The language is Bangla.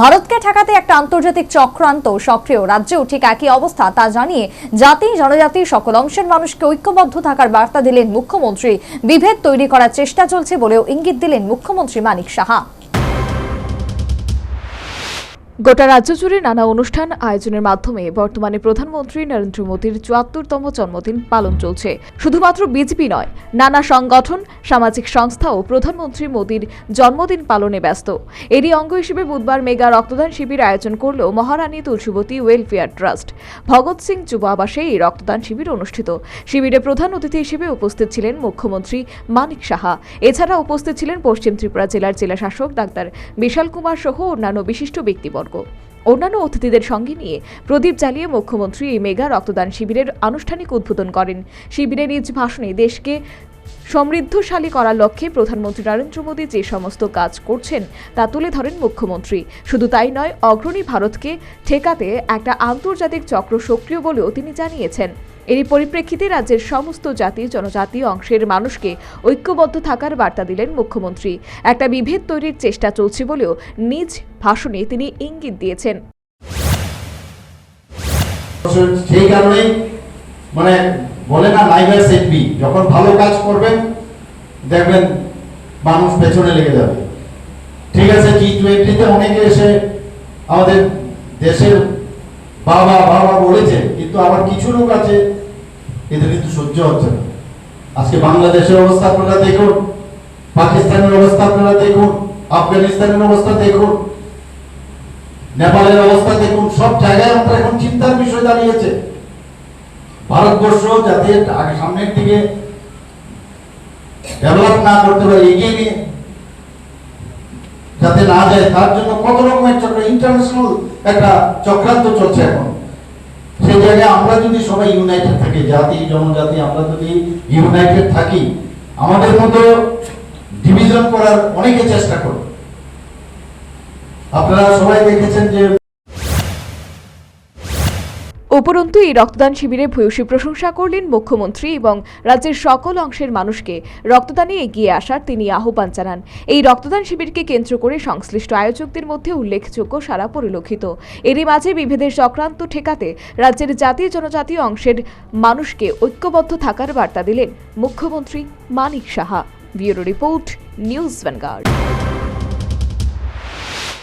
ভারতকে ঠেকাতে একটা আন্তর্জাতিক চক্রান্ত সক্রিয় রাজ্যেও ঠিক একই অবস্থা তা জানিয়ে জাতি, জনজাতি, সকল অংশের মানুষকে ঐক্যবদ্ধ থাকার বার্তা দিলেন মুখ্যমন্ত্রী। বিভেদ তৈরি করার চেষ্টা চলছে বলেও ইঙ্গিত দিলেন মুখ্যমন্ত্রী মানিক সাহা। গোটা রাজ্য জুড়ে নানা অনুষ্ঠান আয়োজনের মাধ্যমে বর্তমানে প্রধানমন্ত্রী নরেন্দ্র মোদীর চুয়াত্তরতম জন্মদিন পালন চলছে। শুধুমাত্র বিজেপি নয়, নানা সংগঠন সামাজিক সংস্থাও প্রধানমন্ত্রী মোদীর জন্মদিন পালনে ব্যস্ত। এরই অঙ্গ হিসেবে বুধবার মেগা রক্তদান শিবির আয়োজন করল মহারানী তুলসীবতী ওয়েলফেয়ার ট্রাস্ট। ভগৎ সিং যুব আবাসে এই রক্তদান শিবির অনুষ্ঠিত। শিবিরে প্রধান অতিথি হিসেবে উপস্থিত ছিলেন মুখ্যমন্ত্রী মানিক সাহা। এছাড়া উপস্থিত ছিলেন পশ্চিম ত্রিপুরা জেলার জেলা শাসক ডাক্তার বিশাল কুমার সহ অন্যান্য বিশিষ্ট ব্যক্তিবর্গ। অন্যান্য অতিথিদের সঙ্গে নিয়ে প্রদীপ জ্বালিয়ে মুখ্যমন্ত্রী এই মেগা রক্তদান শিবিরের আনুষ্ঠানিক উদ্বোধন করেন। শিবিরের নিজ ভাষণে দেশকে সমৃদ্ধশালী করার লক্ষ্যে প্রধানমন্ত্রী নরেন্দ্র মোদী যে সমস্ত কাজ করছেন তা তুলে ধরেন মুখ্যমন্ত্রী। শুধু তাই নয়, অগ্রণী ভারতকে ঠেকাতে একটা আন্তর্জাতিক চক্র সক্রিয় বলেও তিনি জানিয়েছেন। এরই পরিপ্রেক্ষিতে রাজ্যের সমস্ত জাতি, জনজাতি অংশের মানুষকে ঐক্যবদ্ধ থাকার বার্তা দিলেন মুখ্যমন্ত্রী। একটা বিভেদ তৈরির চেষ্টা চলছে বলেও নিজ ভাষণে তিনি ইঙ্গিত দিয়েছেন। সেই কারণেই মানে বলে না লাইভার সেট বি যখন ভালো কাজ করবেন, দেখবেন মানুষ পেছনে লেগে যাবে। ঠিক আছে টি টোয়েন্টিতে অনেকে এসে আমাদের দেশের বাবা বাবা বলেছে, কিন্তু আবার কিছু লোক আছে, এদের কিন্তু সহ্য হচ্ছে না। আজকে বাংলাদেশের অবস্থা আপনারা দেখুন, পাকিস্তানের অবস্থা আপনারা দেখুন, আফগানিস্তানের অবস্থা দেখুন, নেপালের অবস্থা দেখুন, সব জায়গায় আমরা এখন চিন্তার বিষয় দাঁড়িয়েছে। ভারতবর্ষ যাতে সামনের দিকে ডেভেলপ না করতে পারে, এগিয়ে নিয়ে যাতে না যায়, তার জন্য কত রকমের চক্র ইন্টারন্যাশনাল একটা চক্রান্ত চলছে এখন। সেই জায়গায় আমরা যদি সবাই ইউনাইটেড থাকি, জাতি, জনজাতি, আমরা যদি ইউনাইটেড থাকি, আমাদের মতো ডিভিশন করার অনেকে চেষ্টা করবে। আপনারা সবাই দেখেছেন যে উপরন্তু, এই রক্তদান শিবিরে ভূয়সী প্রশংসা করলেন মুখ্যমন্ত্রী এবং রাজ্যের সকল অংশের মানুষকে রক্তদানে এগিয়ে আসার তিনি আহ্বান জানান। এই রক্তদান শিবিরকে কেন্দ্র করে সংশ্লিষ্ট আয়োজকদের মধ্যে উল্লেখযোগ্য সারা পরিলক্ষিত। এরই মাঝে বিভেদের চক্রান্ত ঠেকাতে রাজ্যের জাতি জনজাতি অংশের মানুষকে ঐক্যবদ্ধ থাকার বার্তা দিলেন মুখ্যমন্ত্রী Manik Saha. Bureau report, News Vanguard.